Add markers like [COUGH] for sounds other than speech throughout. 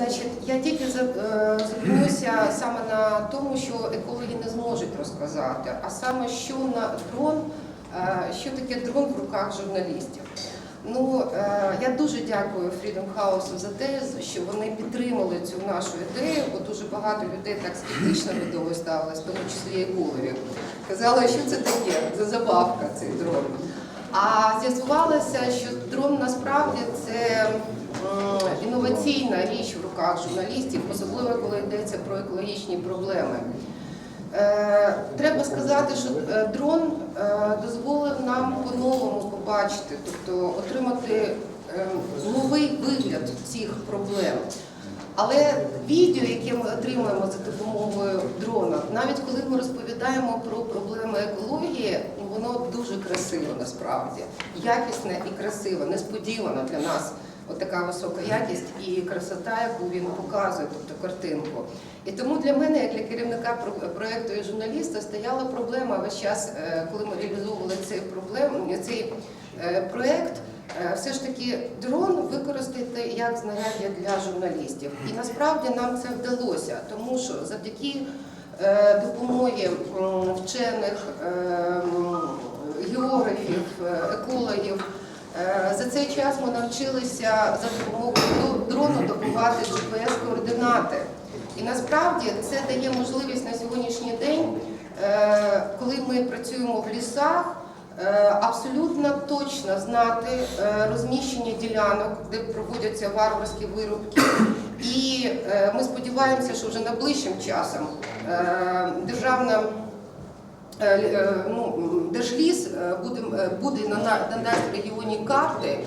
Значить, я тільки за- е, зупинюся саме на тому, що екологи не зможуть розказати, а саме що на дрон, е, що таке дрон в руках журналістів. Ну, е, я дуже дякую Freedom House за те, що вони підтримали цю нашу ідею, бо дуже багато людей так скептично до того ставилось, в тому числі екологів. Казали, що це таке, це забавка цей дрон. А з'ясувалося, що дрон насправді це інноваційна річ руках журналістів, особливо коли йдеться про екологічні проблеми. Е, Треба сказати, що е, дрон е, дозволив нам по-новому побачити, тобто отримати е, новий вигляд цих проблем. Але відео, яке ми отримуємо за допомогою дрона, навіть коли ми розповідаємо про проблеми екології, воно дуже красиво насправді, якісне і красиво, несподівано для нас. Отака висока якість і красота, яку він показує, тобто картинку. І тому для мене, як для керівника про- проекту і журналіста, стояла проблема весь час, е, коли ми реалізовували цей проблем, цей е, проект. е, Все ж таки дрон використати як знаряддя для журналістів. І насправді нам це вдалося, тому що завдяки допомоги вчених географів, екологів. Е, За цей час ми навчилися за допомогою дрону добувати GPS-координати. І насправді це дає можливість на сьогоднішній день, е, коли ми працюємо в лісах, е, абсолютно точно знати розміщення ділянок, де проводяться варварські вирубки. І ми сподіваємося, що вже найближчим часом державна ну, Держліс е, буде, е, буде надасть регіоні карти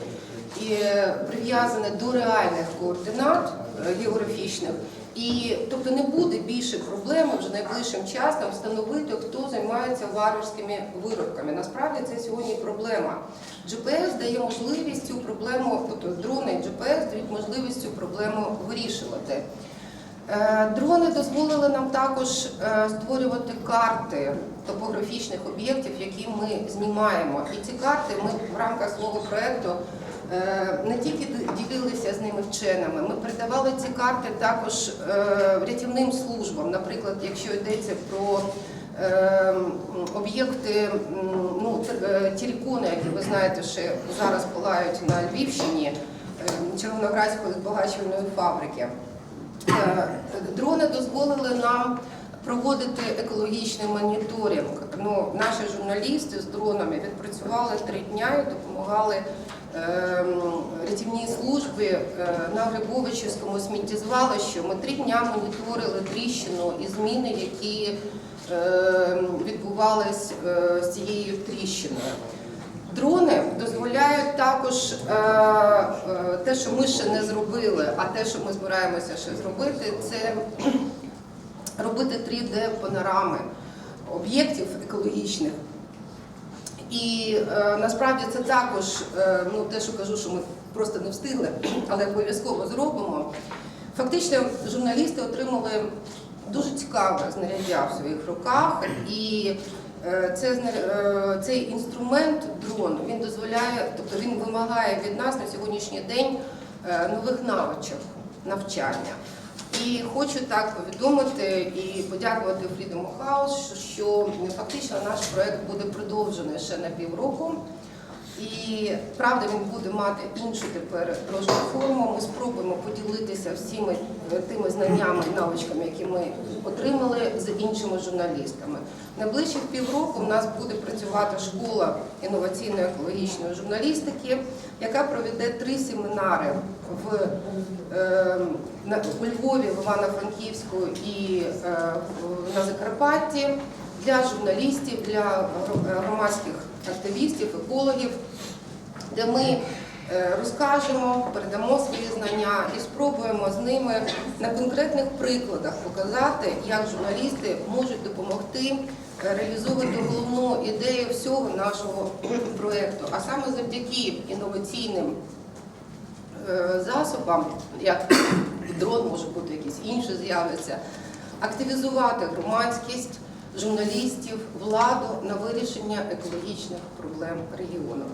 і е, прив'язане до реальних координат е, географічних. І тобто не буде більше проблеми вже найближчим часом встановити, хто займається варварськими виробками. Насправді це сьогодні проблема. GPS дає можливість цю проблему, тобто дрони GPS дають можливість цю проблему вирішувати. Е, Дрони дозволили нам також е, створювати карти топографічних об'єктів, які ми знімаємо. І ці карти ми в рамках свого проєкту е, не тільки ділилися з ними вченими, ми передавали ці карти також рятівним службам. Наприклад, якщо йдеться про об'єкти, ну, т- е, які ви знаєте, ще зараз палають на Львівщині, Червоноградської збагачувальної фабрики. Е, Дрони дозволили нам проводити екологічний моніторинг. Ну, наші журналісти з дронами відпрацювали три дня і допомагали ем, рятівній службі е, на Грибовичівському сміттєзвалищі. Ми три дня моніторили тріщину і зміни, які ем, відбувались е, з цією тріщиною. Дрони дозволяють також е, е, те, що ми ще не зробили, а те, що ми збираємося ще зробити, це [CLEARS THROAT] робити 3D-панорами об'єктів екологічних. І е, насправді це також ну, те, що кажу, що ми просто не встигли, але обов'язково зробимо. Фактично, журналісти отримали дуже цікаве знаряддя в своїх руках, і це, зна- е, цей інструмент, дрон, він дозволяє, тобто він вимагає від нас на сьогоднішній день е, нових навичок навчання. І хочу так повідомити і подякувати Freedom House, що фактично наш проект буде продовжений ще на півроку. І правда, він буде мати іншу тепер трошки форму. Ми спробуємо поділитися всіми е, тими знаннями і навичками, які ми отримали з іншими журналістами. Найближчих півроку в нас буде працювати школа інноваційної екологічної журналістики, яка проведе три семінари в е, у Львові, в Івано-Франківську і е, на Закарпатті для журналістів, для громадських активістів, екологів, де ми е, розкажемо, передамо свої знання і спробуємо з ними на конкретних прикладах показати, як журналісти можуть допомогти реалізовувати головну ідею всього нашого проєкту. А саме завдяки інноваційним е, засобам, як дрон, може бути якісь інші з'являться, активізувати громадськість, журналістів, владу на вирішення екологічних проблем регіону.